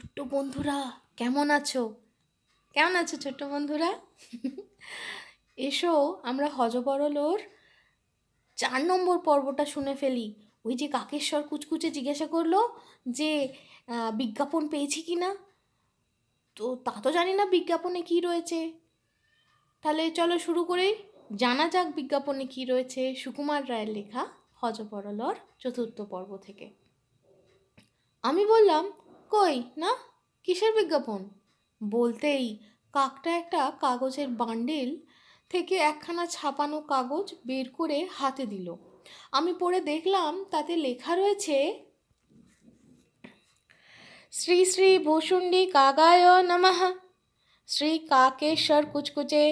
ছোট্ট বন্ধুরা, কেমন আছো? কেমন আছো ছোট্ট বন্ধুরা? এসো, আমরা হজবরলোর চার নম্বর পর্বটা শুনে ফেলি। ওই যে কাকেশ্বর কুচকুচে জিজ্ঞাসা করল যে বিজ্ঞাপন পেয়েছি কি না তো তা তো জানি না বিজ্ঞাপনে কি রয়েছে। তাহলে চলো শুরু করে। জানা যাক বিজ্ঞাপনে কি রয়েছে সুকুমার রায়ের লেখা হজবরলর চতুর্থ পর্ব থেকে। আমি বললাম কই, না? কিসের বিজ্ঞাপন? বলতেই কাকটা একটা কাগজের বান্ডিল থেকে একখানা ছাপানো কাগজ বের করে হাতে দিল। আমি পড়ে দেখলাম তাতে লেখা রয়েছে, শ্রী শ্রী ভূষুণ্ডী কাগায় নমঃ। শ্রী কাকেশ্বর কুচকুচে,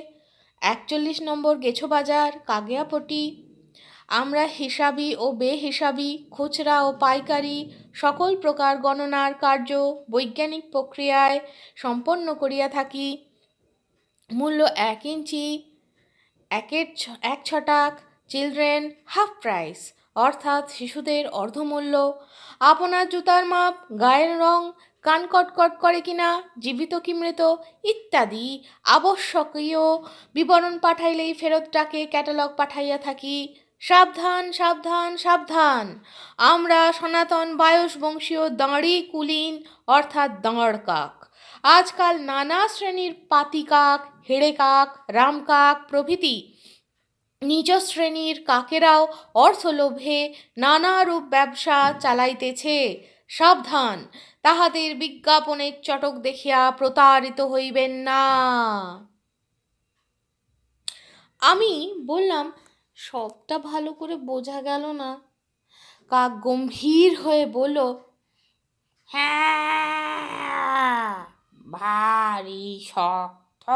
একচল্লিশ নম্বর গেছো বাজার, কাগিয়াপটি আমরা হিসাবি ও বেহিসাবি, খুচরা ও পাইকারি, সকল প্রকার গণনার কার্য বৈজ্ঞানিক প্রক্রিয়ায় সম্পন্ন করিয়া থাকি। মূল্য এক ইঞ্চি, একের এক ছটাক, চিলড্রেন হাফ প্রাইস, অর্থাৎ শিশুদের অর্ধমূল্য। আপনার জুতার মাপ, গায়ের রং, কান কটকট করে কিনা, জীবিত কি মৃত, ইত্যাদি আবশ্যকীয় বিবরণ পাঠাইলেই ফেরতটাকে ক্যাটালগ পাঠাইয়া থাকি। সাবধান সাবধান সাবধান। আমরা সনাতন বায়স বংশীয় দাঁড়ি কুলিন, অর্থাৎ দাঁড় কাক। আজকাল নানা শ্রেণির পাতি কাক, হেড়ে কাক, রাম কাক প্রভৃতি নিজ শ্রেণির কাকেরাও অর্থলোভে নানারূপ ব্যবসা চালাইতেছে। সাবধান, তাহাদের বিজ্ঞাপনের চটক দেখিয়া প্রতারিত হইবেন না। আমি বললাম সবটা ভালো করে বোঝা গেল না। কাক গম্ভীর হয়ে বলল হ্যাঁ ভারী শক্ত।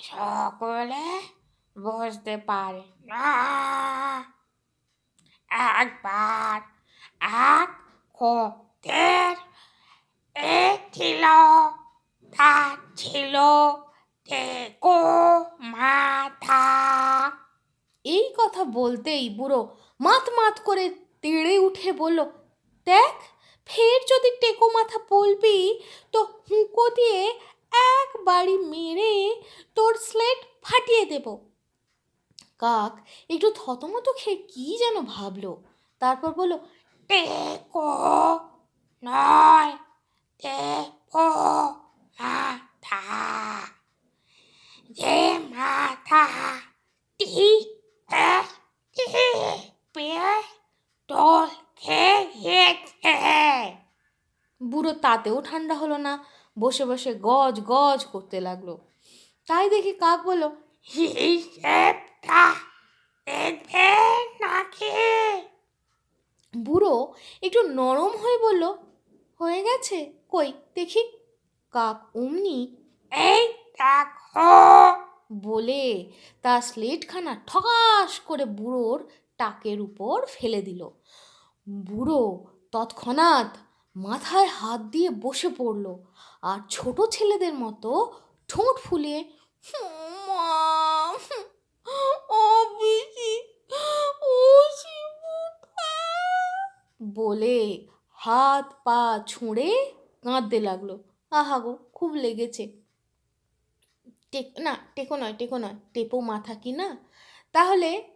সকলে বসতে পারে না। একবার এক খোদের এ ছিল তার ছিল টেকো মাথা এই কথা বলতেই বুড়ো মাত মাত করে তেড়ে উঠে বলল, দেখ, ফের যদি টেকো মাথা বলবি, তো হুঁকো দিয়ে এক বাড়ি মেরে তোর স্লেট ফাটিয়ে দেব। কাক একটু থতমত খেয়ে কি যেন ভাবলো, তারপর বলল, টেকো নয় টেকো মাথা যে মাথা টি পেয়ে টোল খেয়েছে বুড়ো তাতেও ঠান্ডা হলো না, বসে বসে গজ গজ করতে লাগল। তাই দেখি কাক নাকি? বুড়ো একটু নরম হয়ে বলল, হয়ে গেছে, কই দেখি। কাক অমনি, এই দেখো। বলে তার স্লেটখানা ঠকাস করে বুড়োর টাকের উপর ফেলে দিল। বুড়ো তৎক্ষণাৎ মাথায় হাত দিয়ে বসে পড়ল। আর ছোট ছেলেদের মতো ঠোঁট ফুলিয়ে "মা, ও পিসি, বলে হাত পা ছুঁড়ে কাঁদতে লাগল। আহা গো খুব লেগেছে। টেক না টেকো নয় টেকো নয় টেপো মাথা কি না? তাহলে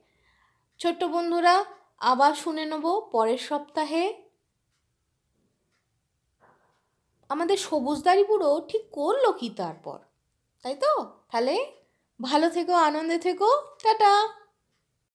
ছোট্ট বন্ধুরা আবার শুনে নেব পরের সপ্তাহে আমাদের সবুজদারি বুড়ো ঠিক করল কি তারপর? তাই তো? তাহলে ভালো থেকো, আনন্দে থেকো, টাটা!